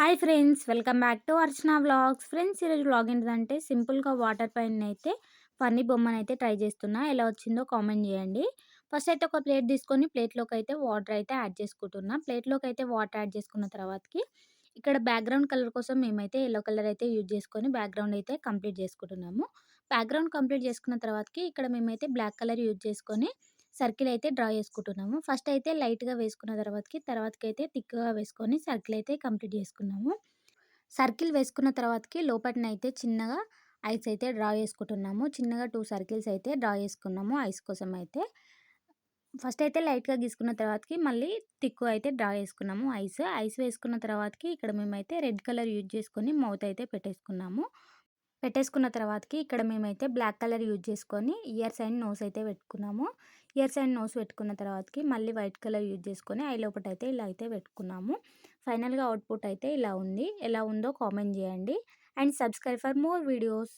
Hi friends welcome back to Archana vlogs. Friends ఈరోజు vlog ఏంటంటే సింపుల్గా వాటర్ పైన అయితే ఫన్నీ బొమ్మను అయితే ట్రై చేస్తున్నా. ఎలా వచ్చిందో కామెంట్ చేయండి. ఫస్ట్ అయితే ఒక ప్లేట్ తీసుకొని ప్లేట్లోకి అయితే వాటర్ అయితే యాడ్ చేసుకుంటున్నా. ప్లేట్లోకి అయితే వాటర్ యాడ్ చేసుకున్న తర్వాతకి ఇక్కడ బ్యాక్గ్రౌండ్ కలర్ కోసం మేమైతే ఎల్లో కలర్ అయితే యూజ్ చేసుకొని బ్యాక్గ్రౌండ్ అయితే కంప్లీట్ చేసుకుంటున్నాము. బ్యాక్గ్రౌండ్ కంప్లీట్ చేసుకున్న తర్వాతకి ఇక్కడ మేమైతే బ్లాక్ కలర్ యూజ్ చేసుకొని సర్కిల్ అయితే డ్రా చేసుకుంటున్నాము. ఫస్ట్ అయితే లైట్గా వేసుకున్న తర్వాతకి తర్వాతకి అయితే థిక్గా వేసుకొని సర్కిల్ అయితే కంప్లీట్ చేసుకున్నాము. సర్కిల్ వేసుకున్న తర్వాతకి లోపటిన అయితే చిన్నగా ఐస్ అయితే డ్రా చేసుకుంటున్నాము. చిన్నగా టూ సర్కిల్స్ అయితే డ్రా చేసుకున్నాము ఐస్ కోసం అయితే. ఫస్ట్ అయితే లైట్గా గీసుకున్న తర్వాతకి మళ్ళీ తిక్కు అయితే డ్రా చేసుకున్నాము ఐస్. ఐస్ వేసుకున్న తర్వాతకి ఇక్కడ మేమైతే రెడ్ కలర్ యూజ్ చేసుకొని మౌత్ అయితే పెట్టేసుకున్నాము. పెట్టేసుకున్న తర్వాతకి ఇక్కడ మేమైతే బ్లాక్ కలర్ యూజ్ చేసుకొని ఇయర్స్ అండ్ నోస్ అయితే పెట్టుకున్నాము. ఇయర్స్ అండ్ నోస్ పెట్టుకున్న తర్వాతకి మళ్ళీ వైట్ కలర్ యూజ్ చేసుకొని ఐ లోపట అయితే ఇలా అయితే పెట్టుకున్నాము. ఫైనల్గా అవుట్పుట్ అయితే ఇలా ఉంది. ఎలా ఉందో కామెంట్ చేయండి. And subscribe for more videos.